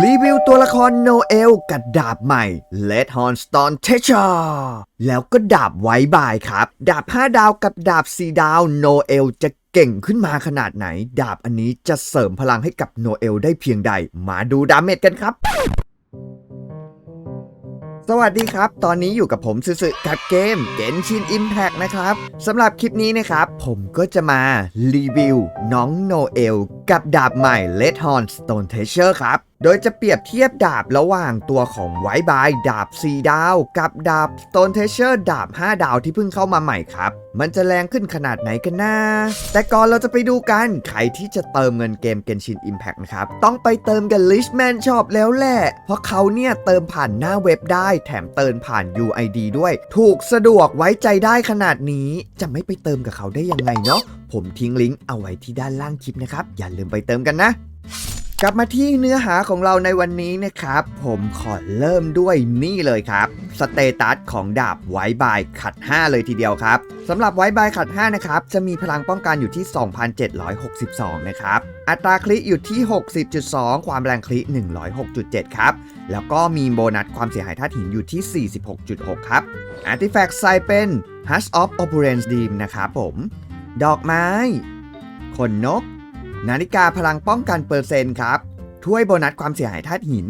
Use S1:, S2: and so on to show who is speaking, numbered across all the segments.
S1: รีวิวตัวละครโนเอลกับดาบใหม่ Let Horn Stone t e c h e r แล้วก็ดาบไว้บายครับ ดาบ 5 ดาวกับดาบ 4 ดาวโนเอลจะเก่งขึ้นมาขนาดไหน ดาบอันนี้จะเสริมพลังให้กับโนเอลได้เพียงใด มาดูดาเมจกันครับ สวัสดีครับ ตอนนี้อยู่กับผมซึๆกับเกม Genshin Impact นะครับสำหรับคลิปนี้นะครับ ผมก็จะมารีวิวน้องโนเอลกับดาบใหม่ Red Horn Stone t e a c h e r ครับ โดยจะเปรียบเทียบดาบระหว่างตัวของไวบายดาบ 4 ดาว กับดาบ Stone t e a c h e r ดาบ 5 ดาวที่เพิ่งเข้ามาใหม่ครับ มันจะแรงขึ้นขนาดไหนกันนะ แต่ก่อนเราจะไปดูกัน ใครที่จะเติมเงินเกม Genshin Impact นะครับ ต้องไปเติมกัน Richman Shop แล้วแหละ เพราะเขาเนี่ยเติมผ่านหน้าเว็บได้แถมเติมผ่าน UID ด้วย ถูกสะดวกไว้ใจได้ขนาดนี้ จะไม่ไปเติมกับเขาได้ยังไงเนาะผมทิ้งลิงก์เอาไว้ที่ด้านล่างคลิปนะครับอย่าลืมไปเติมกันนะ กลับมาที่เนื้อหาของเราในวันนี้นะครับ ผมขอเริ่มด้วยนี่เลยครับสเตตัสของดาบไวบายขัด 5 เลยทีเดียวครับสำหรับไวบายขัด 5 นะครับ จะมีพลังป้องกันอยู่ที่ 2,762 นะครับ อัตราคลิอยู่ที่ 60.2 ความแรงคลิ 106.7 ครับ แล้วก็มีโบนัสความเสียหายธาตุหินอยู่ที่ 46.6 ครับ Artifact ใส่เป็น Hush of Opulence Dream นะครับผม ดอกไม้ ขนนก นาฬิกาพลังป้องกันเปอร์เซ็นต์ครับ ถ้วยโบนัสความเสียหายธาตุหิน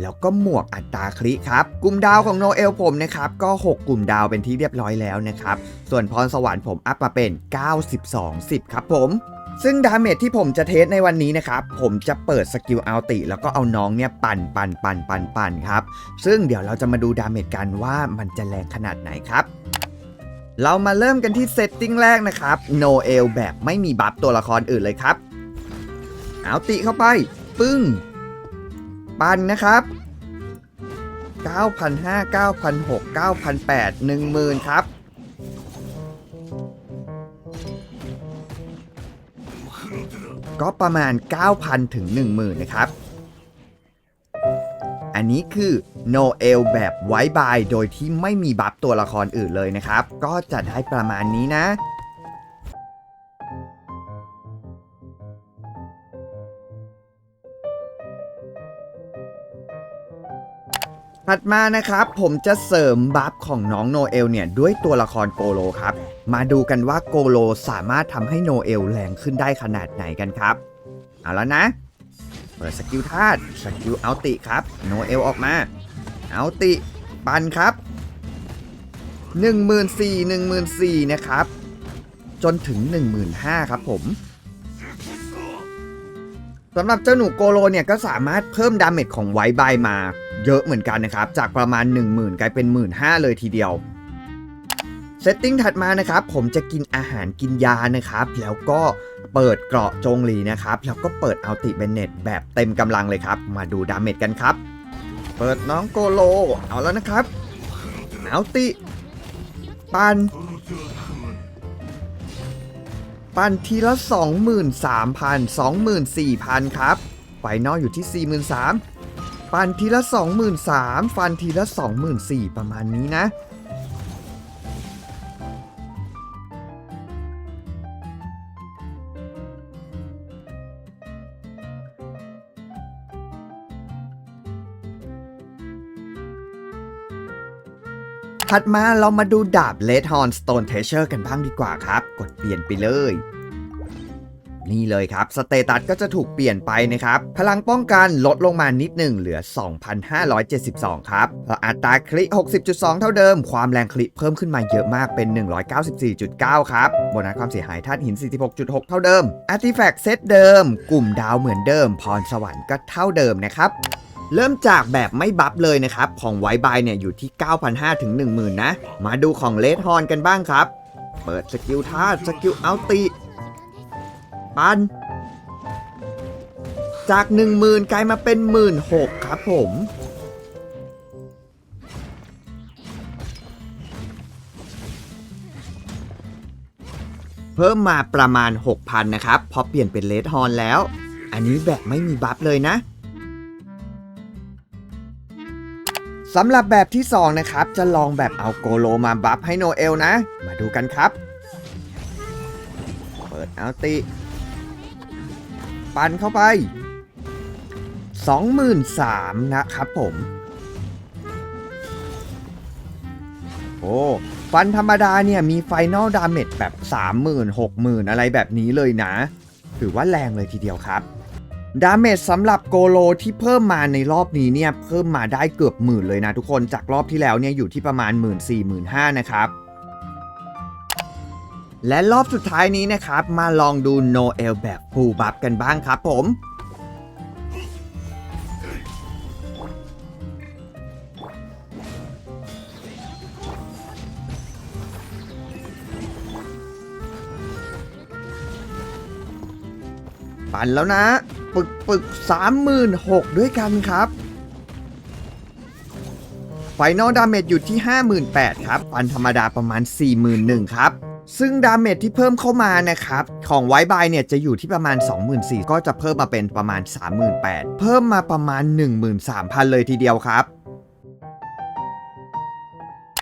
S1: แล้วก็หมวกอัตราคลิครับ กลุ่มดาวของโนเอลผมนะครับก็ 6 กลุ่มดาวเป็นที่เรียบร้อยแล้วนะครับ ส่วนพรสวรรค์ผมอัพมาเป็น 92 10 ครับผมซึ่งดาเมจที่ผมจะเทสในวันนี้นะครับ ผมจะเปิดสกิลอัลติ แล้วก็เอาน้องเนี่ยปั่นปั่นปั่นปั่นปั่นครับ ซึ่งเดี๋ยวเราจะมาดูดาเมจกันว่ามันจะแรงขนาดไหนครับ เรามาเริ่มกันที่เซตติ้งแรกนะครับโนเอลแบบไม่มีบัฟตัวละครอื่นเลยครับ เอาติเข้าไป ปึ้ง ปันนะครับ 9,500 9,600 9,800 10,000 ครับ ก็ประมาณ 9,000 ถึง 10,000 นะครับ อันนี้คือโนเอลแบบไว้บายโดยที่ไม่มีบัฟตัวละครอื่นเลยนะครับ ก็จะได้ประมาณนี้นะ ถัดมานะครับ ผมจะเสริมบัฟของน้องโนเอลเนี่ย ด้วยตัวละครโกโลครับ มาดูกันว่าโกโลสามารถทำให้โนเอลแรงขึ้นได้ขนาดไหนกันครับ เอาแล้วนะ เปิดสกิลธาตุสกิลเอัลติครับ โนเอลออกมา เอัลติปันครับ 14,000 14,000นะครับ จนถึง 15,000 ครับผม สำหรับเจ้าหนูโกโลเนี่ยก็สามารถเพิ่มดาเมจของไวบายมาเยอะเหมือนกันนะครับ จากประมาณ 10,000 กลายเป็น 15,000เลยทีเดียวเซตติ้งถัดมานะครับผมจะกินอาหารกินยานะครับ แล้วก็เปิดเกราะจงหลีนะครับ แล้วก็เปิดอัลติเบเนตแบบเต็มกำลังเลยครับ มาดูดาเมจกันครับ เปิดน้องโกโล เอาแล้วนะครับอัลติปัน ปั่นทีละ 23,000 24,000 ครับ ไฟนอลอยู่ที่ 43,000ปั่นทีละ 23,000 ฟันทีละ 24,000 ประมาณนี้นะ ถัดมาเรามาดูดาบ Red Horn Stone t e a c h e r กันบ้างดีกว่าครับ กดเปลี่ยนไปเลย นี่เลยครับ สเตตัสก็จะถูกเปลี่ยนไปนะครับ พลังป้องกันลดลงมานิดหนึ่งเหลือ 2,572 ครับอัตราคลิ 60.2 เท่าเดิม ความแรงคลิเพิ่มขึ้นมาเยอะมากเป็น 194.9 ครับโบนัสความเสียหายธาตุหิน 46.6 เท่าเดิมอาร์ติแฟกต์เซตเดิม กลุ่มดาวเหมือนเดิม พรสวรรค์ก็เท่าเดิมนะครับ เริ่มจากแบบไม่บัฟเลยนะครับ ของไวบายเนี่ยอยู่ที่ 9,500 ถึง 10,000 นะ มาดูของเลดฮอนกันบ้างครับ เปิดสกิลธาสกิลเอัลติปัน จาก 10,000 กลายมาเป็น 16,000 ครับผมเพิ่มมาประมาณ 6,000 นะครับ พอเปลี่ยนเป็นเลดฮอนแล้ว อันนี้แบบไม่มีบัฟเลยนะ สำหรับแบบที่ 2 นะครับ จะลองแบบเอาโกโลมาบัฟให้โนเอลนะ มาดูกันครับ เปิดเอัลติ ปันเข้าไป 23,000นะครับผม โอ้ฟันธรรมดาเนี่ยมีไฟนอลดาเมจแบบ 30,000 60,000 อะไรแบบนี้เลยนะ ถือว่าแรงเลยทีเดียวครับ ดาเมจสำหรับโกโลที่เพิ่มมาในรอบนี้เนี่ยเพิ่มมาได้เกือบหมื่นเลยนะทุกคนจากรอบที่แล้วเนี่ยอยู่ที่ประมาณ 1 4 0 0 0 0นะครับและรอบสุดท้ายนี้นะครับมาลองดูโนเอลแบบฟูลบัฟกันบ้างครับผม ปั่นแล้วนะ ปึกปึก36,000ด้วยกันครับไฟนอลดาเมจอยู่ที่ 58,000ครับปันธรรมดาประมาณ 41,000ครับ ซึ่งดาเมจที่เพิ่มเข้ามานะครับ ของไวบายเนี่ยจะอยู่ที่ประมาณ 24,000ก็จะเพิ่มมาเป็นประมาณ 38,000 เพิ่มมาประมาณ 13,000 เลยทีเดียวครับ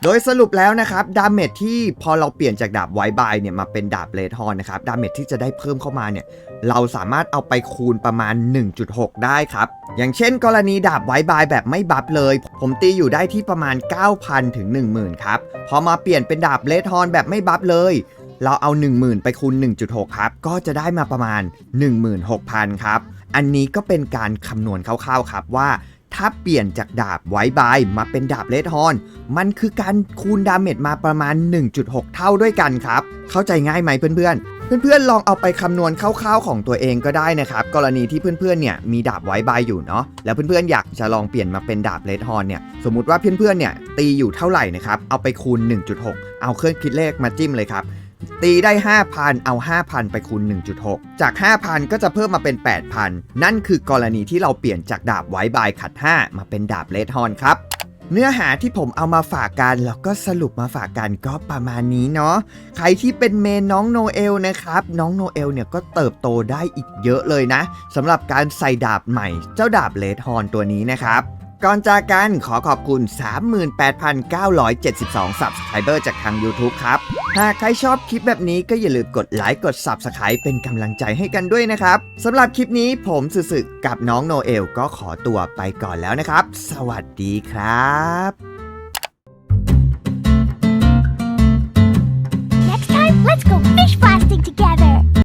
S1: โดยสรุปแล้วนะครับ ดาเมจที่พอเราเปลี่ยนจากดาบไวบายเนี่ยมาเป็นดาบเลทฮอนนะครับ ดาเมจที่จะได้เพิ่มเข้ามาเนี่ย เราสามารถเอาไปคูณประมาณ 1.6 ได้ครับ อย่างเช่นกรณีดาบไวบายแบบไม่บัฟเลย ผมตีอยู่ได้ที่ประมาณ 9,000 ถึง 10,000 ครับ พอมาเปลี่ยนเป็นดาบเลทฮอนแบบไม่บัฟเลย เราเอา 10,000 ไปคูณ 1.6 ครับ ก็จะได้มาประมาณ 16,000 ครับ อันนี้ก็เป็นการคำนวณคร่าวๆครับว่าถ้าเปลี่ยนจากดาบไวบายมาเป็นดาบเลดฮอน มันคือการคูณดาเมจมาประมาณ 1.6 เท่าด้วยกันครับ เข้าใจง่ายไหมเพื่อนๆ เพื่อนๆลองเอาไปคำนวณคร่าวๆของตัวเองก็ได้นะครับ กรณีที่เพื่อนๆเนี่ยมีดาบไวบายอยู่เนาะแล้วเพื่อนๆอยากจะลองเปลี่ยนมาเป็นดาบเลดฮอนเนี่ยสมมุติว่าเพื่อนๆเนี่ยตีอยู่เท่าไหร่นะครับเอาไปคูณ 1.6 เอาเครื่องคิดเลขมาจิ้มเลยครับตีได้ 5,000 เอา 5,000 ไปคูณ 1.6 จาก 5,000 ก็จะเพิ่มมาเป็น 8,000 นั่นคือกรณีที่เราเปลี่ยนจากดาบไว้บายขัด 5 มาเป็นดาบเลดฮอนครับ เนื้อหาที่ผมเอามาฝากกันแล้วก็สรุปมาฝากกันก็ประมาณนี้เนาะใครที่เป็นเมนน้องโนเอลนะครับ น้องโนเอลเนี่ยก็เติบโตได้อีกเยอะเลยนะสำหรับการใส่ดาบใหม่ เจ้าดาบเลดฮอนตัวนี้นะครับ ก่อนจากกันขอขอบคุณ 38,972 Subscriber จากทาง YouTube ครับ หากใครชอบคลิปแบบนี้ก็อย่าลืมกดไลค์กด Subscribe เป็นกำลังใจให้กันด้วยนะครับสำหรับคลิปนี้ผมสึสึกับน้องโนเอลก็ขอตัวไปก่อนแล้วนะครับ สวัสดีครับ
S2: Next time, let's go fish blasting together.